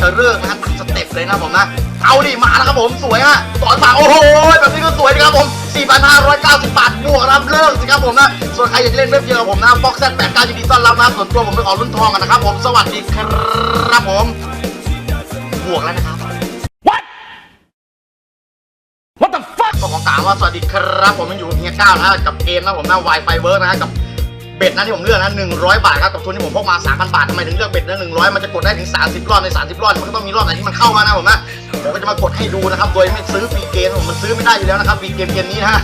จะเลิกนะฮะตัดสเต็ปเลยนะผมนะเอาดิมาแล้วครับผมสวยฮะต่อมาโอ้โหแบบนี้ก็สวยนะครับผม 4,590 บาทบวกรับเลิกสิครับผมนะส่วนใครอยากเล่นเว็บเดียวกับผมนะบ็อกแซดแปดเก้ายินดีต้อนรับนะครับส่วนตัวผมเป็นของรุ่นทองกันนะครับผมสวัสดีครับผมบวกแล้วนะครับ What the fuck ก็ขอกล่าวว่าสวัสดีครับผมยังอยู่กับเฮียก้าวนะฮะกับเกมนะผมนะ Wi-Fi เวิร์กนะฮะกับ เบ็ดนะที่ผมเลือกนะ100 บาทครับกับทุนที่ผมพกมา 3,000 บาททำไมถึงเลือกเบ็ดนะ100 มันจะกดได้ถึง 30 รอบใน 30 รอบมันก็ต้องมีรอบไหนที่มันเข้ามานะผมนะผมก็จะมากดให้ดูนะครับโดยไม่ซื้อฟรีเกมผมมันซื้อไม่ได้อยู่แล้วนะครับฟรีเกมเกมนี้นะฮะ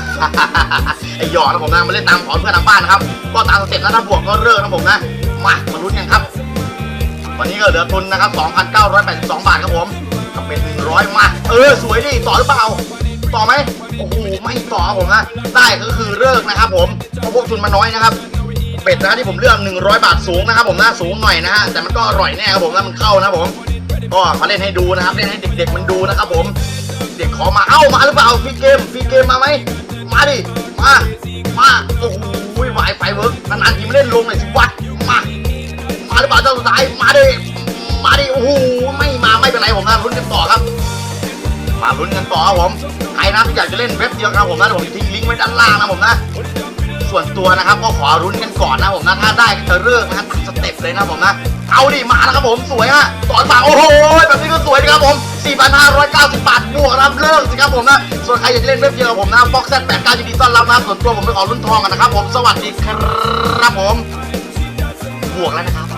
ไอหยอกนะผมนะมาเล่นตามขอเพื่อนทางบ้านนะครับก็ตามสเต็ปนะถ้าบวกก็เลิกนะผมนะมามาลุ้นกันครับ วันนี้ก็เหลือทุนนะครับ 2,982 บาทครับผมกับเป็น100 มา เออสวยดิต่อหรือเปล่าต่อไหมโอ้โหไม่ต่อครับผมนะได้ก็คือเลิกนะครับผมเพราะพวกทุนมาน้อยนะครับ เป็ดนะที่ผมเลือก 100 บาทสูงนะครับผมนะสูงหน่อยนะฮะแต่มันก็อร่อยแน่ครับผมนะมันเข้านะผม ก็มาเล่นให้ดูนะครับเล่นให้เด็กๆมันดูนะครับผม เด็กขอมาเอ้ามาหรือเปล่าฟรีเกมฟรีเกมมาไหมมาดิมามาโอ้โหวายไฟเวิร์กนานๆทีมาเล่นลงหน่อยสิวะมามาหรือเปล่าเจ้าสุดท้ายมาดิมาดิโอ้โหไม่มาไม่เป็นไรผมนะลุ้นกันต่อครับมาลุ้นกันต่อครับผมใครนะที่อยากจะเล่นเว็บเดียวกันผมนะผมทิ้งลิงก์ไว้ด้านล่างนะผมนะ ส่วนตัวนะครับ ก็ขอรุ้นกันก่อนนะผมนะถ้าได้ก็จะเลิกนะฮะตัดสเต็ปเลยนะผมนะเอาดิมาแล้วครับผมสวยฮะต่อมาโอ้โหแบบนี้ก็สวยนะครับผม 4,590 บาทบวกรับเลิกสิครับผมนะส่วนใครอยากเล่นเว็บเดียวกับผมนะบ็อกแซดแปดเก้ายินดีต้อนรับนะส่วนตัวผมไปขอรุ่นทองกันนะครับผมสวัสดีครับผมบวกแล้วนะครับ